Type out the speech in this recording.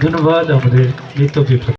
ধন্যবাদ আমাদের নিত্য বিপ্লব